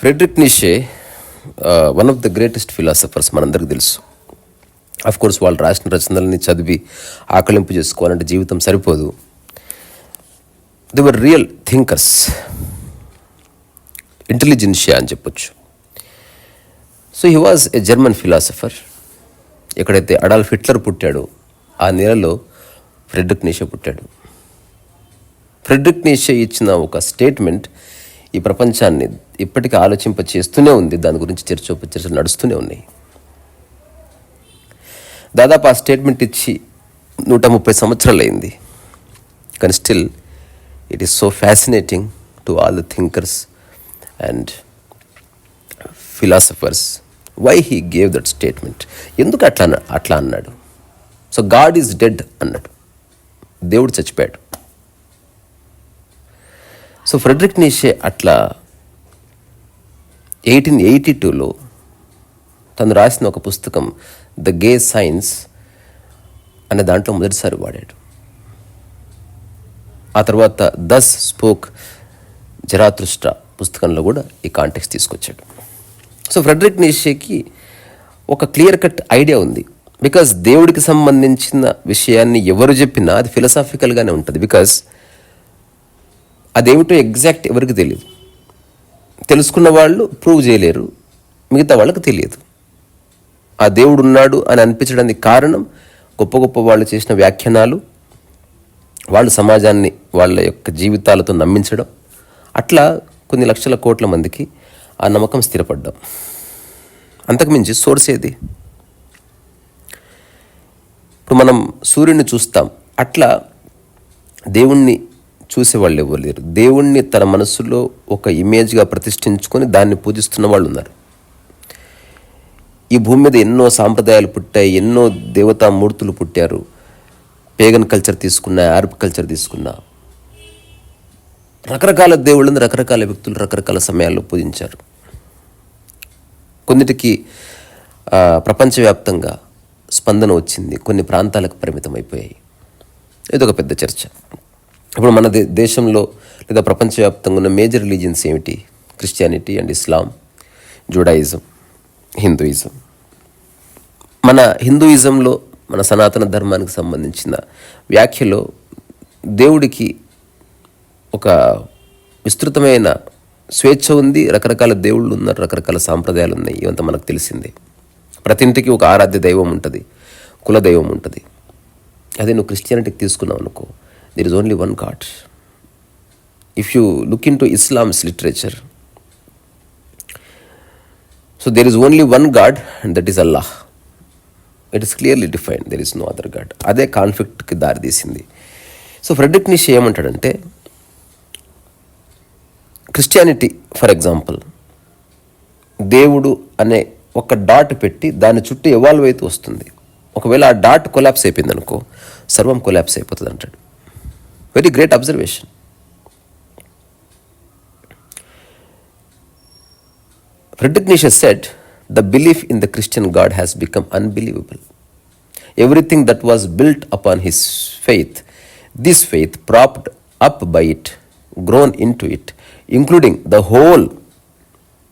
Friedrich Nietzsche one of the greatest philosophers మనందరికీ తెలుసు. Of course వాళ్ళు రాసిన రచనలని చదివి ఆకలింపు చేసుకోవాలంటే జీవితం సరిపోదు. The were real thinkers intelligentsia అని చెప్పొచ్చు. So he was a German philosopher ఎక్కడైతే అడాల్ఫ్ హిట్లర్ పుట్టాడో ఆ నెలలో ఫ్రెడ్రిక్ నీషే పుట్టాడు. ఫ్రెడ్రిక్ నీషే ఇచ్చిన ఒక స్టేట్మెంట్ ఈ ప్రపంచాన్ని ఇప్పటికీ ఆలోచింప చేస్తూనే ఉంది. దాని గురించి చర్చోపచర్చలు నడుస్తూనే ఉన్నాయి. దాదాపు ఆ స్టేట్మెంట్ ఇచ్చి నూట ముప్పై సంవత్సరాలు అయింది కానీ still it is so fascinating to all the thinkers and philosophers why he gave that statement. ఎందుకు అట్లా అన్నా- అట్లా అన్నాడు? సో గాడ్ ఈజ్ డెడ్ అన్నాడు. దేవుడు చచ్చిపోయాడు. సో ఫ్రెడరిక్ నీషే అట్లా ఎయిటీన్ ఎయిటీ టూలో తను రాసిన ఒక పుస్తకం ద గే సైన్స్ అనే దాంట్లో మొదటిసారి వాడాడు. ఆ తర్వాత దస్ స్పోక్ జరాతృష్ట పుస్తకంలో కూడా ఈ కాంటెక్స్ తీసుకొచ్చాడు. సో ఫ్రెడరిక్ నీషేకి ఒక క్లియర్ కట్ ఐడియా ఉంది. బికాస్ దేవుడికి సంబంధించిన విషయాన్ని ఎవరు చెప్పినా అది ఫిలసాఫికల్గానే ఉంటుంది. బికాస్ అదేమిటో ఎగ్జాక్ట్ ఎవరికి తెలియదు తెలుసుకున్న వాళ్ళు ప్రూవ్ చేయలేరు. మిగతా వాళ్ళకి తెలియదు. ఆ దేవుడు ఉన్నాడు అని అనిపించడానికి కారణం గొప్ప గొప్ప వాళ్ళు చేసిన వ్యాఖ్యానాలు వాళ్ళు సమాజాన్ని వాళ్ళ యొక్క జీవితాలతో నమ్మించడం అట్లా కొన్ని లక్షల కోట్ల మందికి ఆ నమ్మకం స్థిరపడ్డాం. అంతకుమించి సోర్స్ ఏది? మనం సూర్యుని చూస్తాం. అట్లా దేవుణ్ణి చూసేవాళ్ళు ఎవరు లేరు. దేవుణ్ణి తన మనసులో ఒక ఇమేజ్గా ప్రతిష్ఠించుకొని దాన్ని పూజిస్తున్న వాళ్ళు ఉన్నారు. ఈ భూమి మీద ఎన్నో సాంప్రదాయాలు పుట్టాయి ఎన్నో దేవతా మూర్తులు పుట్టారు. పేగన్ కల్చర్ తీసుకున్నా అరబ్ కల్చర్ తీసుకున్నా. రకరకాల దేవుళ్ళని రకరకాల వ్యక్తులు రకరకాల సమయాల్లో పూజించారు. కొన్నిటికి ప్రపంచవ్యాప్తంగా స్పందన వచ్చింది. కొన్ని ప్రాంతాలకు పరిమితం అయిపోయాయి ఇదొక పెద్ద చర్చ. ఇప్పుడు మన దేశంలో లేదా ప్రపంచవ్యాప్తంగా ఉన్న మేజర్ రిలీజియన్స్ ఏమిటి? Christianity and Islam Judaism Hinduism మన హిందూయిజంలో మన సనాతన ధర్మానికి సంబంధించిన వ్యాఖ్యలో దేవుడికి ఒక విస్తృతమైన స్వేచ్ఛ ఉంది. రకరకాల దేవుళ్ళు ఉన్నారు రకరకాల సాంప్రదాయాలు ఉన్నాయి. ఇవంతా మనకు తెలిసిందే. ప్రతి ఇంటికి ఒక ఆరాధ్య దైవం ఉంటుంది కుల దైవం ఉంటుంది. అదే నువ్వు క్రిస్టియానిటీకి తీసుకున్నావు అనుకో there is only one God if you look into Islam's literature so there is only one God and that is Allah it is clearly defined there is no other God అదే కాన్ఫ్లిక్ట్కి దారితీసింది సో ఫ్రెడ్రిక్ నిష్ ఏమంటాడంటే Christianity for example దేవుడు అనే ఒక dot పెట్టి దాని చుట్టూ ఎవాల్వ్ అవుతూ వస్తుంది ఒకవేళ ఆ డాట్ కొలాప్స్ అయిపోయింది అనుకో సర్వం కొలాప్స్ అయిపోతుంది అంటాడు very great observation Frederick said, The belief in the Christian God has become unbelievable. Everything that was built upon his faith, this faith propped up by it, grown into it, including the whole,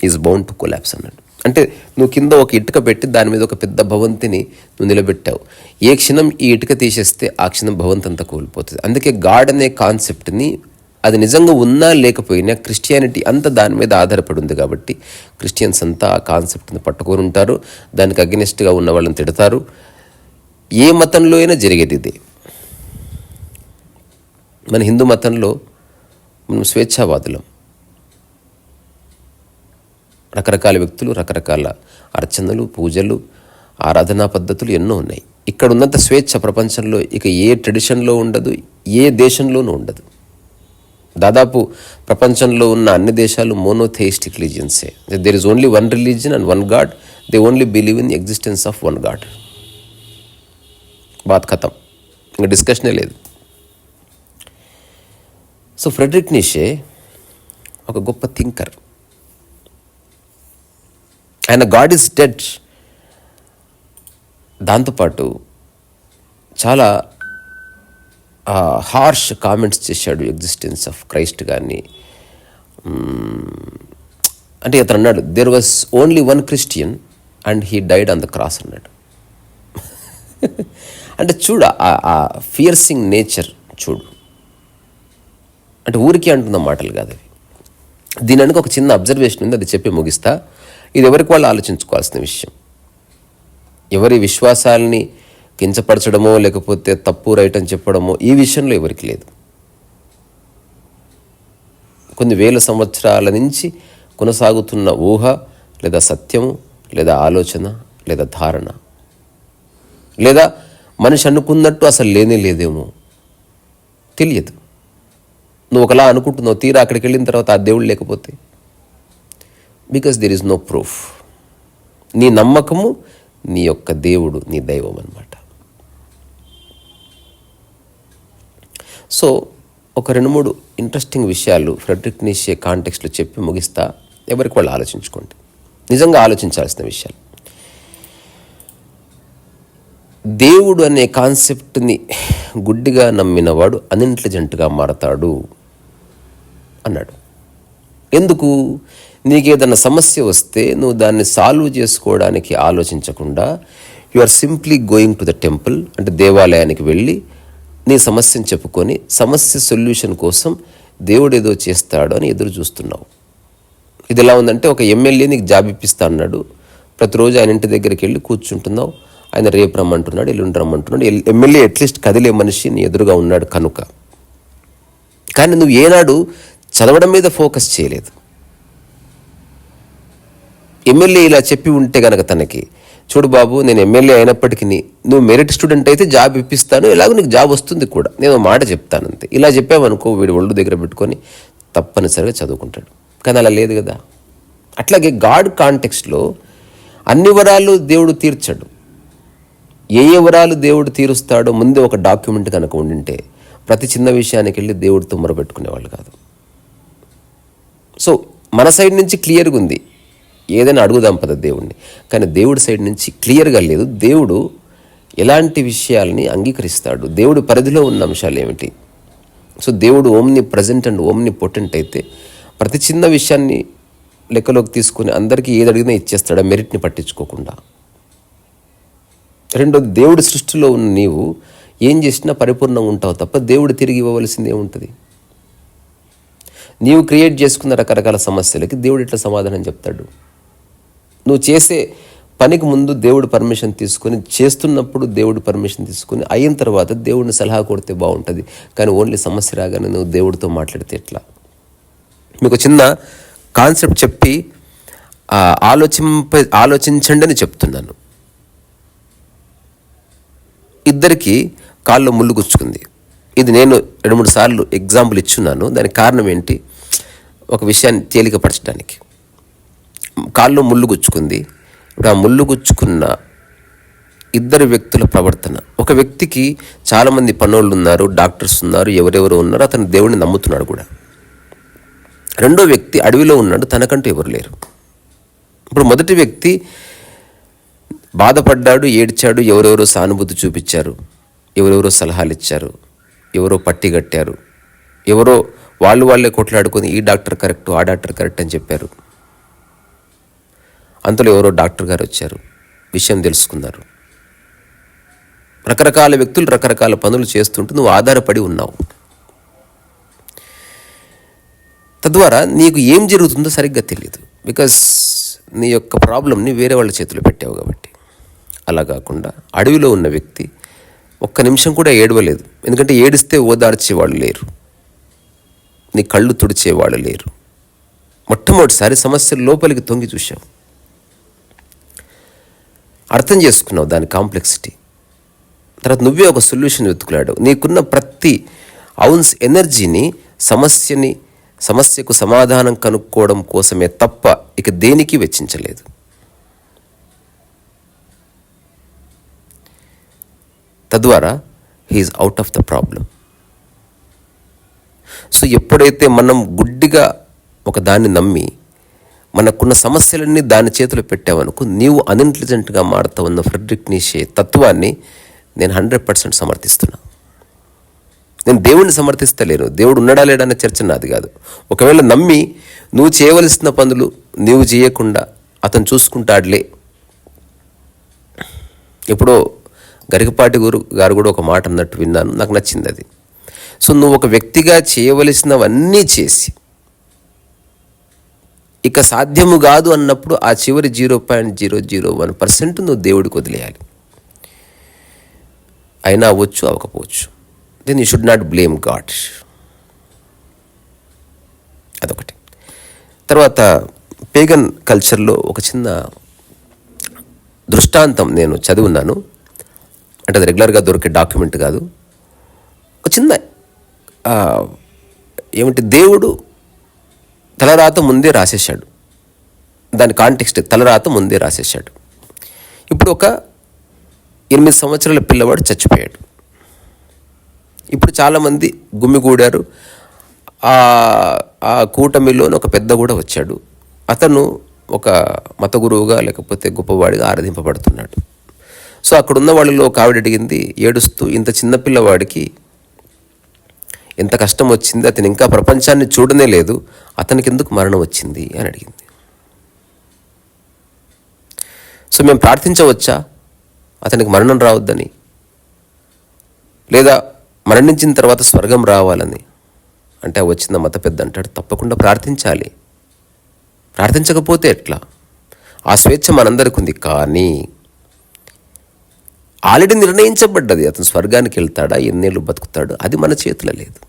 is bound to collapse అన్నాడు అంటే నువ్వు కింద ఒక ఇటుక పెట్టి దాని మీద ఒక పెద్ద భవంతిని నువ్వు నిలబెట్టావు. ఏ క్షణం ఈ ఇటుక తీసేస్తే ఆ క్షణం భవంతి అంతా కోల్పోతుంది. అందుకే గాడ్ అనే కాన్సెప్ట్ని అది నిజంగా ఉన్నా లేకపోయినా క్రిస్టియానిటీ అంతా దాని మీద ఆధారపడి ఉంది కాబట్టి క్రిస్టియన్స్ అంతా ఆ కాన్సెప్ట్ని పట్టుకొని ఉంటారు. దానికి అగెనిస్ట్గా ఉన్న వాళ్ళని తిడతారు. ఏ మతంలో అయినా జరిగేది ఇది. మన హిందూ మతంలో మనం స్వేచ్ఛావాదులం. రకరకాల వ్యక్తులు రకరకాల అర్చనలు పూజలు ఆరాధనా పద్ధతులు ఎన్నో ఉన్నాయి. ఇక్కడ ఉన్నంత స్వేచ్ఛ ప్రపంచంలో ఇక ఏ ట్రెడిషన్లో ఉండదు ఏ దేశంలోనూ ఉండదు. దాదాపు ప్రపంచంలో ఉన్న అన్ని దేశాలు monotheistic రిలీజియన్సే there is only one religion and one God they only believe in existence of one God bath ఖతం ఇంకా డిస్కషనే లేదు. సో ఫ్రెడరిక్ నిషే ఒక గొప్ప థింకర్ ఆయన గాడ్ ఇస్ డెడ్ దాంతోపాటు చాలా హార్ష్ కామెంట్స్ చేశాడు ఎగ్జిస్టెన్స్ ఆఫ్ క్రైస్ట్ కానీ అంటే ఇతను అన్నాడు there was only one Christian and he died on the cross అన్నాడు. అంటే చూడు ఆ- ఫియర్సింగ్ నేచర్ చూడు. అంటే ఊరికే అంటున్న మాటలు కాదు అవి. దీని వెనుక ఒక చిన్న అబ్జర్వేషన్ ఉంది అది చెప్పి ముగిస్తా. ఇది ఎవరికి వాళ్ళు ఆలోచించుకోవాల్సిన విషయం? ఎవరి విశ్వాసాలని కించపరచడమో లేకపోతే తప్పు రైట్ అని చెప్పడమో ఈ విషయంలో ఎవరికి లేదు. కొన్ని వేల సంవత్సరాల నుంచి కొనసాగుతున్న ఊహ లేదా సత్యము లేదా ఆలోచన లేదా ధారణ. లేదా మనిషి అనుకున్నట్టు అసలు లేనే లేదేమో. తెలియదు. నువ్వు ఒకలా అనుకుంటున్నావు తీరా అక్కడికి వెళ్ళిన తర్వాత ఆ దేవుడు లేకపోతే. Because there is no proof నీ నమ్మకము నీ యొక్క దేవుడు నీ దైవం అన్నమాట. సో ఒక రెండు మూడు ఇంట్రెస్టింగ్ విషయాలు ఫ్రెడరిక్ నిషే కాంటెక్స్లో చెప్పి ముగిస్తా. ఎవరికి వాళ్ళు ఆలోచించుకోండి. నిజంగా ఆలోచించాల్సిన విషయాలు. దేవుడు అనే కాన్సెప్ట్ని గుడ్డిగా నమ్మినవాడు అన్ఇంటెలిజెంట్గా మారతాడు అన్నాడు. ఎందుకు? నీకు ఏదైనా సమస్య వస్తే నువ్వు దాన్ని సాల్వ్ చేసుకోవడానికి ఆలోచించకుండా you are simply going to the temple అంటే దేవాలయానికి వెళ్ళి నీ సమస్యను చెప్పుకొని సమస్య సొల్యూషన్ కోసం దేవుడు ఏదో చేస్తాడు అని ఎదురు చూస్తున్నావు. ఇది ఎలా ఉందంటే ఒక ఎమ్మెల్యే నీకు జాబ్ ఇప్పిస్తా అన్నాడు. ప్రతిరోజు ఆయన ఇంటి దగ్గరికి వెళ్ళి కూర్చుంటున్నావు. ఆయన రేపు రమ్మంటున్నాడు ఎల్లుండి రమ్మంటున్నాడు. ఎల్- ఎమ్మెల్యే అట్లీస్ట్ కదిలే మనిషి నీ ఎదురుగా ఉన్నాడు కనుక. కానీ నువ్వు ఏనాడు చదవడం మీద ఫోకస్ చేయలేదు. ఎమ్మెల్యే ఇలా చెప్పి ఉంటే గనక తనకి చూడు బాబు నేను ఎమ్మెల్యే అయినప్పటికీ నువ్వు మెరిట్ స్టూడెంట్ అయితే జాబ్ ఇప్పిస్తాను ఎలాగో నీకు జాబ్ వస్తుంది కూడా. నేను మాట చెప్తాను అంతే. ఇలా చెప్పామనుకో వీడు ఒళ్ళు దగ్గర పెట్టుకొని తప్పనిసరిగా చదువుకుంటాడు. కానీ అలా లేదు కదా. అట్లాగే గాడ్ కాంటెక్స్ట్లో అన్ని వరాలు దేవుడు తీర్చడు. ఏ ఏ వరాలు దేవుడు తీరుస్తాడో ముందే ఒక డాక్యుమెంట్ కనుక ఉండింటే ప్రతి చిన్న విషయానికి వెళ్ళి దేవుడితో మొరబెట్టుకునేవాళ్ళు కాదు. సో మన సైడ్ నుంచి క్లియర్గా ఉంది. ఏదైనా అడుగుదాం పద దేవుడిని కానీ దేవుడి సైడ్ నుంచి క్లియర్గా లేదు. దేవుడు ఎలాంటి విషయాల్ని అంగీకరిస్తాడు? దేవుడి పరిధిలో ఉన్న అంశాలు ఏమిటి? సో దేవుడు omnipresent and omnipotent అయితే ప్రతి చిన్న విషయాన్ని లెక్కలోకి తీసుకుని అందరికీ ఏది అడిగినా ఇచ్చేస్తాడా? మెరిట్ని పట్టించుకోకుండా. రెండోది దేవుడి సృష్టిలో ఉన్న నీవు ఏం చేసినా పరిపూర్ణంగా ఉంటావు తప్ప దేవుడు తిరిగి ఇవ్వవలసింది ఏముంటుంది? నీవు క్రియేట్ చేసుకున్న రకరకాల సమస్యలకి దేవుడు ఇట్లా సమాధానం చెప్తాడు. నువ్వు చేసే పనికి ముందు దేవుడు పర్మిషన్ తీసుకొని చేస్తున్నప్పుడు దేవుడు పర్మిషన్ తీసుకొని అయిన తర్వాత దేవుడిని సలహా కొడితే బాగుంటుంది. కానీ ఓన్లీ సమస్య రాగానే నువ్వు దేవుడితో మాట్లాడితే ఎట్లా? మీకు చిన్న కాన్సెప్ట్ చెప్పి ఆలోచింప ఆలోచించండి అని చెప్తున్నాను. ఇద్దరికి కాల్లో ముళ్ళు గుచ్చుకుంది. ఇది నేను రెండు మూడు సార్లు ఎగ్జాంపుల్ ఇచ్చున్నాను. దానికి కారణం ఏంటి? ఒక విషయాన్ని తేలికపరచడానికి. కాళ్ళు ముళ్ళు గుచ్చుకుంది. ఇప్పుడు ఆ ముళ్ళు గుచ్చుకున్న ఇద్దరు వ్యక్తుల ప్రవర్తన. ఒక వ్యక్తికి చాలామంది పనోళ్ళు ఉన్నారు డాక్టర్స్ ఉన్నారు ఎవరెవరు ఉన్నారు అతను దేవుడిని నమ్ముతున్నాడు కూడా. రెండో వ్యక్తి అడవిలో ఉన్నాడు తనకంటూ ఎవరు లేరు. ఇప్పుడు మొదటి వ్యక్తి బాధపడ్డాడు ఏడ్చాడు ఎవరెవరో సానుభూతి చూపించారు ఎవరెవరో సలహాలు ఇచ్చారు ఎవరో పట్టి కట్టారు ఎవరో వాళ్ళు వాళ్ళే కొట్లాడుకొని ఈ డాక్టర్ కరెక్ట్ ఆ డాక్టర్ కరెక్ట్ అని చెప్పారు. అంతలో ఎవరో డాక్టర్ గారు వచ్చారు. విషయం తెలుసుకున్నారు. రకరకాల వ్యక్తులు రకరకాల పనులు చేస్తుంటే నువ్వు ఆధారపడి ఉన్నావు. తద్వారా నీకు ఏం జరుగుతుందో సరిగ్గా తెలియదు బికాస్ నీ యొక్క ప్రాబ్లమ్ని వేరే వాళ్ళ చేతిలో పెట్టావు కాబట్టి. అలా కాకుండా అడవిలో ఉన్న వ్యక్తి ఒక్క నిమిషం కూడా ఏడవలేదు. ఎందుకంటే ఏడిస్తే ఓదార్చేవాళ్ళు లేరు. నీ కళ్ళు తుడిచేవాళ్ళు లేరు. మొట్టమొదటిసారి సమస్య లోపలికి తొంగి చూశావు. అర్థం చేసుకున్నావు దాని కాంప్లెక్సిటీ తర్వాత నువ్వే ఒక సొల్యూషన్ వెతుకులాడు. నీకున్న ప్రతి ఔన్స్ ఎనర్జీని సమస్యని సమస్యకు సమాధానం కనుక్కోవడం కోసమే తప్ప ఇక దేనికి వెచ్చించలేదు. తద్వారా he is out of the problem so ఎప్పుడైతే మనం గుడ్డిగా ఒక దాన్ని నమ్మి మనకున్న సమస్యలన్నీ దాని చేతిలో పెట్టావనుకో నీవు అన్ఇంటెలిజెంట్గా మారుతావన్న ఫ్రెడ్రిక్ నీషే తత్వాన్ని నేను హండ్రెడ్ పర్సెంట్ సమర్థిస్తున్నా. నేను దేవుడిని సమర్థిస్తలేను. దేవుడు ఉన్నాడా లేడా అనే చర్చ నాది కాదు. ఒకవేళ నమ్మి నువ్వు చేయవలసిన పనులు నువ్వు చేయకుండా అతను చూసుకుంటాడులే. ఎప్పుడో గరికపాటి గురు గారు కూడా ఒక మాట అన్నట్టు విన్నాను. నాకు నచ్చింది అది. సో నువ్వు ఒక వ్యక్తిగా చేయవలసినవన్నీ చేసి ఇక సాధ్యము కాదు అన్నప్పుడు ఆ చివరి zero point zero zero one percent నువ్వు దేవుడికి వదిలేయాలి. అయినా అవ్వచ్చు అవ్వకపోవచ్చు. Then you should not blame God అదొకటి. తర్వాత పేగన్ కల్చర్లో ఒక చిన్న దృష్టాంతం నేను చదివిన్నాను. అంటే అది రెగ్యులర్గా దొరికే డాక్యుమెంట్ కాదు. ఒక చిన్న ఏమిటి దేవుడు తలరాత ముందే రాసేశాడు. దాని కాంటెక్స్ట్ తలరాత ముందే రాసేశాడు. ఇప్పుడు ఒక ఎనిమిది సంవత్సరాల పిల్లవాడు చచ్చిపోయాడు. ఇప్పుడు చాలామంది గుమ్మిగూడారు ఆ ఆ కూటమిలోని ఒక పెద్ద కూడా వచ్చాడు. అతను ఒక మత గురువుగా లేకపోతే గొప్పవాడిగా ఆరాధింపబడుతున్నాడు. సో అక్కడ ఉన్న వాళ్ళలో ఒక ఆవిడ అడిగింది ఏడుస్తూ ఇంత చిన్న పిల్లవాడికి ఎంత కష్టం వచ్చింది అతను ఇంకా ప్రపంచాన్ని చూడనే లేదు అతనికి ఎందుకు మరణం వచ్చింది అని అడిగింది. సో మేము ప్రార్థించవచ్చా? అతనికి మరణం రావద్దని. లేదా మరణించిన తర్వాత స్వర్గం రావాలని. అంటే వచ్చిన మత పెద్ద అంటాడు తప్పకుండా ప్రార్థించాలి. ప్రార్థించకపోతే ఎట్లా? ఆ స్వేచ్ఛ మనందరికి ఉంది కానీ ఆల్రెడీ నిర్ణయించబడ్డది. అతను స్వర్గానికి వెళ్తాడా? ఎన్నేళ్ళు బతుకుతాడు? అది మన చేతిలో లేదు.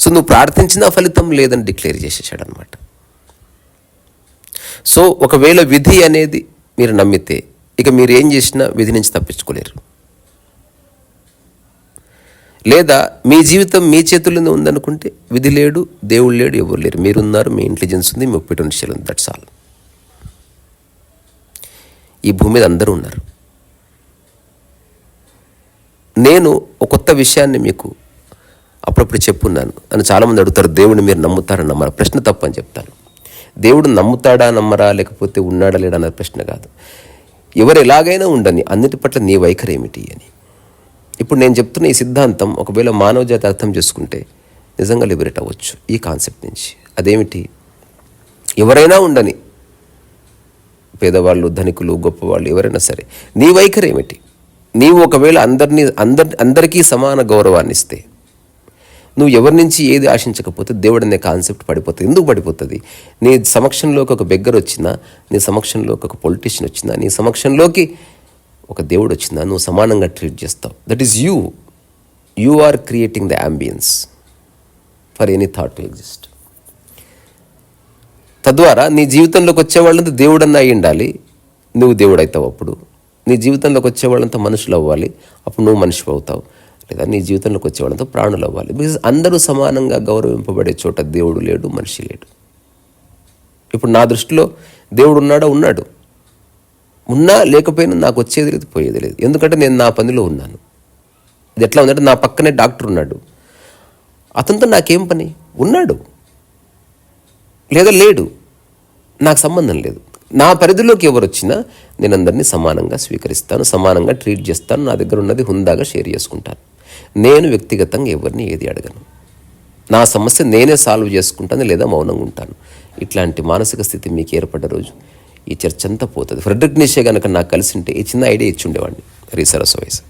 సో నువ్వు ప్రార్థించిన ఫలితం లేదని డిక్లేర్ చేసేసాడు అనమాట సో ఒకవేళ విధి అనేది మీరు నమ్మితే ఇక మీరు ఏం చేసినా విధి నుంచి తప్పించుకోలేరు. లేదా మీ జీవితం మీ చేతుల్లోనే ఉందనుకుంటే విధి లేడు దేవుడు లేడు ఎవరు లేరు. మీరున్నారు మీ ఇంటెలిజెన్స్ ఉంది మీ పొటెన్షియల్ ఉంది దట్స్ ఆల్ ఈ భూమి మీద అందరూ ఉన్నారు. నేను ఒక కొత్త విషయాన్ని మీకు అప్పుడప్పుడు చెప్పున్నాను. అని చాలామంది అడుగుతారు దేవుడిని మీరు నమ్ముతారా నమ్మరా? ప్రశ్న తప్పు అని చెప్తాను. దేవుడు నమ్ముతాడా నమ్మరా లేకపోతే ఉన్నాడా లేడా అన్న ప్రశ్న కాదు. ఎవరు ఎలాగైనా ఉండని అన్నిటి పట్ల నీ వైఖరి ఏమిటి అని. ఇప్పుడు నేను చెప్తున్న ఈ సిద్ధాంతం ఒకవేళ మానవ జాతి అర్థం చేసుకుంటే నిజంగా లిబరేట్ అవ్వచ్చు ఈ కాన్సెప్ట్ నుంచి. అదేమిటి? ఎవరైనా ఉండని పేదవాళ్ళు ధనికులు గొప్పవాళ్ళు ఎవరైనా సరే నీ వైఖరి ఏమిటి? నీవు ఒకవేళ అందరినీ అందరి అందరికీ సమాన గౌరవాన్ని ఇస్తే నువ్వు ఎవరి నుంచి ఏది ఆశించకపోతే దేవుడు అనే కాన్సెప్ట్ పడిపోతుంది. ఎందుకు పడిపోతుంది? నీ సమక్షంలోకి ఒక బెగ్గర్ వచ్చినా నీ సమక్షంలోకి ఒక పొలిటీషియన్ వచ్చిందా? నీ సమక్షంలోకి ఒక దేవుడు వచ్చిందా? నువ్వు సమానంగా ట్రీట్ చేస్తావు. That is you. You are creating the ambience for any thought to exist. తద్వారా నీ జీవితంలోకి వచ్చేవాళ్ళంతా దేవుడన్నా అయి ఉండాలి. నువ్వు దేవుడు అవుతావు అప్పుడు. నీ జీవితంలోకి వచ్చే వాళ్ళంతా మనుషులు అవ్వాలి. అప్పుడు నువ్వు మనిషి అవుతావు. లేదా నీ జీవితంలోకి వచ్చే వాళ్ళంతా ప్రాణులు అవ్వాలి. బికాజ్ అందరూ సమానంగా గౌరవింపబడే చోట దేవుడు లేడు మనిషి లేడు. ఇప్పుడు నా దృష్టిలో దేవుడు ఉన్నాడా? ఉన్నాడు. ఉన్నా లేకపోయినా నాకు వచ్చేది లేదు పోయేది లేదు. ఎందుకంటే నేను నా పనిలో ఉన్నాను. ఇది ఎట్లా ఉందంటే నా పక్కనే డాక్టర్ ఉన్నాడు. అతనితో నాకేం పని? ఉన్నాడు. లేదా లేడు. నాకు సంబంధం లేదు. నా పరిధిలోకి ఎవరు వచ్చినా నేను అందరినీ సమానంగా స్వీకరిస్తాను సమానంగా ట్రీట్ చేస్తాను నా దగ్గర ఉన్నది హుందాగా షేర్ చేసుకుంటాను. నేను వ్యక్తిగతంగా ఎవరిని ఏది అడగను. నా సమస్య నేనే సాల్వ్ చేసుకుంటాను లేదా మౌనంగా ఉంటాను. ఇట్లాంటి మానసిక స్థితి మీకు ఏర్పడ్డ రోజు ఈ చర్చ అంతా పోతుంది. ఫ్రెడరిక్ నిషే కనుక నాకు కలిసింటే ఈ చిన్న ఐడియా ఇచ్చి ఉండేవాడిని. రీసరస్ వయసు.